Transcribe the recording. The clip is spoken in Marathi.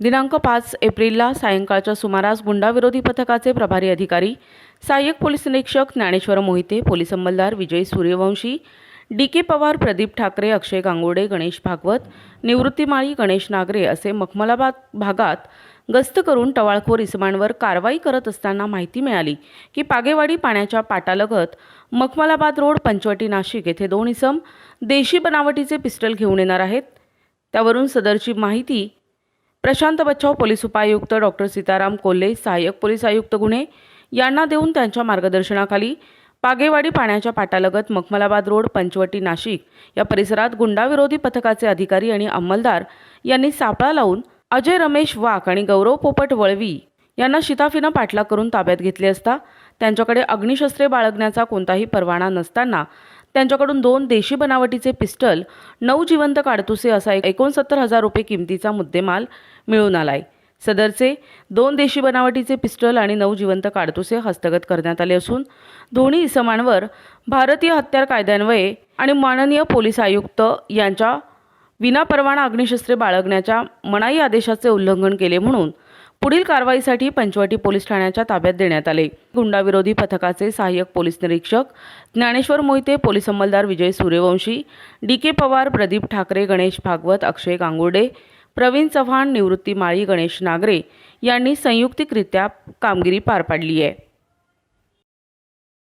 दिनांक पाच एप्रिलला सायंकाळच्या सुमारास गुंडाविरोधी पथकाचे प्रभारी अधिकारी सहाय्यक पोलीस निरीक्षक ज्ञानेश्वर मोहिते पोलीस अंमलदार विजय सूर्यवंशी डी के पवार प्रदीप ठाकरे अक्षय गांगोडे गणेश भागवत निवृत्तीमाळी गणेश नागरे असे मखमलाबाद भागात गस्त करून टवाळखोर इसमांवर कारवाई करत असताना माहिती मिळाली की पागेवाडी पाण्याच्या पाटालगत मखमलाबाद रोड पंचवटी नाशिक येथे दोन इसम देशी बनावटीचे पिस्टल घेऊन येणार आहेत. त्यावरून सदरची माहिती प्रशांत बच्चाव पोलीस उपायुक्त डॉक्टर सीताराम कोल्हे सहाय्यक पोलीस आयुक्त गुन्हे यांना देऊन त्यांच्या मार्गदर्शनाखाली पागेवाडी पाण्याच्या पाटालगत मखमलाबाद रोड पंचवटी नाशिक या परिसरात गुंडाविरोधी पथकाचे अधिकारी आणि अंमलदार यांनी सापळा लावून अजय रमेश वाघ आणि गौरव पोपट वळवी यांना शिताफीनं पाठलाग करून ताब्यात घेतले असता त्यांच्याकडे अग्निशस्त्रे बाळगण्याचा कोणताही परवाना नसताना त्यांच्याकडून दोन देशी बनावटीचे पिस्टल नऊ जिवंत काडतुसे असा एक एकोणसत्तर हजार रुपये किमतीचा मुद्देमाल मिळून आलाय. सदरचे दोन देशी बनावटीचे पिस्टल आणि नऊ जिवंत काडतुसे हस्तगत करण्यात आले असून दोन्ही इसमांवर भारतीय हत्यार कायद्यान्वये आणि माननीय पोलीस आयुक्त यांच्या विनापरवाना अग्निशस्त्रे बाळगण्याच्या मनाई आदेशाचे उल्लंघन केले म्हणून पुढील कारवाईसाठी पंचवटी पोलीस ठाण्याच्या ताब्यात देण्यात आले. गुंडाविरोधी पथकाचे सहाय्यक पोलीस निरीक्षक ज्ञानेश्वर मोहिते पोलीस अंमलदार विजय सूर्यवंशी डी के पवार प्रदीप ठाकरे गणेश भागवत अक्षय गांगुर्डे प्रवीण चव्हाण निवृत्ती माळी गणेश नागरे यांनी संयुक्तिकरित्या कामगिरी पार पाडली आहे.